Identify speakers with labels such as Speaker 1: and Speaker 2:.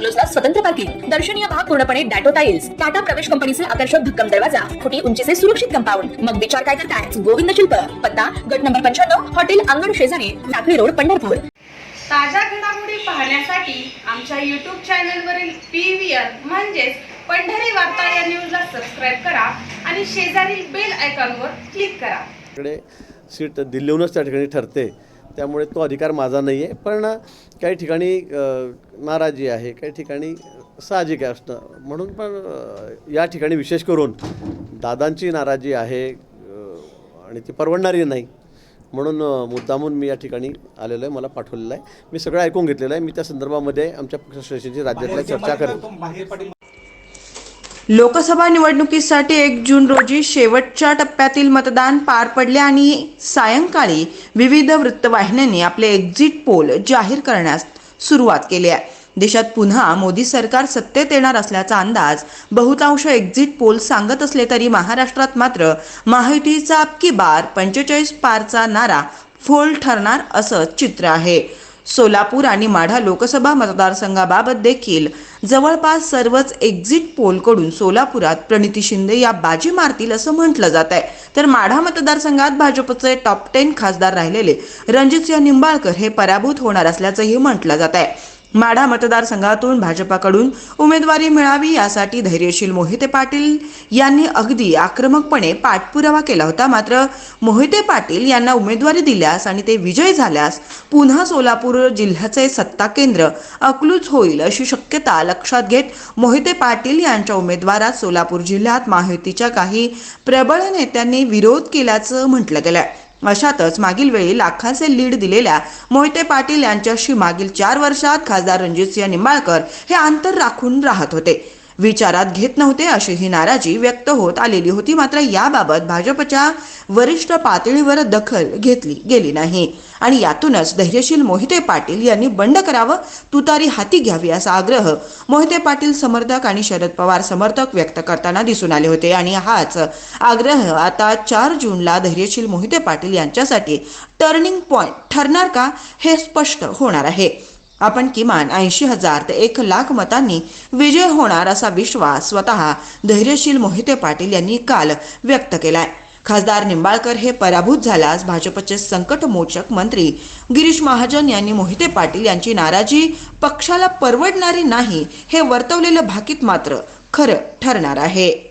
Speaker 1: बंगलोजला स्वतंत्र पार्किंग दर्शनीय भाग पूर्णपणे डॅटो टाइल्स टाटा प्रवेश कंपनीचे आकर्षक भक्कम दरवाजा फुटी उंचीचे सुरक्षित कंपाऊंड. मग विचार काय करताय? गोविंद शिल्प. पत्ता गट नंबर पंच्याण्णव हॉटेल अंगण शेजारी लाकडी रोड पंढरपूर.
Speaker 2: ताज्या घडामोडी पाहण्यासाठी आमच्या यूट्यूब चॅनलवरील पी व्ही आर म्हणजेच पंढरी वार्ता या न्यूजला सबस्क्राईब करा आणि शेजारील बेल आयकॉनवर क्लिक करा.
Speaker 3: सीट दिल्लीहूनच त्या ठिकाणी ठरते. त्यामुळे तो अधिकार माझा नाही आहे पण काही ठिकाणी नाराजी आहे काही ठिकाणी साहजिक आहे असणं. म्हणून पण या ठिकाणी विशेष करून दादांची नाराजी आहे आणि ती परवडणारी नाही. म्हणून मुद्दामून मी या ठिकाणी आलेलो आहे मला पाठवलेलं आहे. मी सगळं ऐकून घेतलेलं आहे. मी त्या संदर्भामध्ये आमच्या पक्षश्रेष्ठींची राज्यातल्या चर्चा करेन.
Speaker 4: लोकसभा निवडणुकीसाठी एक जून रोजी शेवटच्या टप्प्यातील मतदान पार पडले आणि सायंकाळी विविध वृत्तवाहिन्यांनी आपले एक्झिट पोल जाहीर करण्यास सुरुवात केली आहे. देशात पुन्हा मोदी सरकार सत्तेत येणार असल्याचा अंदाज बहुतांश एक्झिट पोल सांगत असले तरी महाराष्ट्रात मात्र महायुतीचा अबकी बार पंचेचाळीस पारचा नारा फोल ठरणार असं चित्र आहे. सोलापूर आणि माढा लोकसभा मतदारसंघाबाबत देखील जवळपास सर्वच एक्झिट पोलकडून सोलापुरात प्रणिती शिंदे या बाजी मारतील असं म्हटलं जात आहे. तर माढा मतदारसंघात भाजपचे टॉप टेन खासदार राहिलेले रणजितसिंह निंबाळकर हे पराभूत होणार असल्याचंही म्हटलं जात आहे. माढा मतदारसंघातून भाजपाकडून उमेदवारी मिळावी यासाठी धैर्यशील मोहिते पाटील यांनी अगदी आक्रमकपणे पाठपुरावा केला होता. मात्र मोहिते पाटील यांना उमेदवारी दिल्यास आणि ते विजय झाल्यास पुन्हा सोलापूर जिल्ह्याचे सत्ता केंद्र अकलूज होईल अशी शक्यता लक्षात घेत मोहिते पाटील यांच्या उमेदवारात सोलापूर जिल्ह्यात महायुतीच्या काही प्रबळ नेत्यांनी विरोध केल्याचं म्हटलं गेलंय. अशातच मागील वेळी लाखांचे लीड दिलेल्या मोहिते पाटील यांच्याशी मागील चार वर्षात खासदार रणजितसिंह निंबाळकर हे अंतर राखून राहत होते. विचारात घेत नव्हते अशी ही नाराजी व्यक्त होत आलेली होती. मात्र याबाबत भाजपच्या वरिष्ठ पातळीवर दखल घेतली गेली नाही. आणि यातूनच धैर्यशील मोहिते पाटील यांनी बंड करावं तुतारी हाती घ्यावी असा आग्रह मोहिते पाटील समर्थक आणि शरद पवार समर्थक व्यक्त करताना दिसून आले होते. आणि हाच आग्रह आता चार जूनला धैर्यशील मोहिते पाटील यांच्यासाठी टर्निंग पॉइंट ठरणार का हे स्पष्ट होणार आहे. आपण किमान ऐंशी हजार ते एक लाख मतांनी विजय होणार असा विश्वास स्वतः धैर्यशील मोहिते पाटील यांनी काल व्यक्त केलाय. खासदार निंबाळकर हे पराभूत झाल्यास भाजपचे संकटमोचक मंत्री गिरीश महाजन यांनी मोहिते पाटील यांची नाराजी पक्षाला परवडणारी नाही हे वर्तवलेलं भाकीत मात्र खरं ठरणार आहे.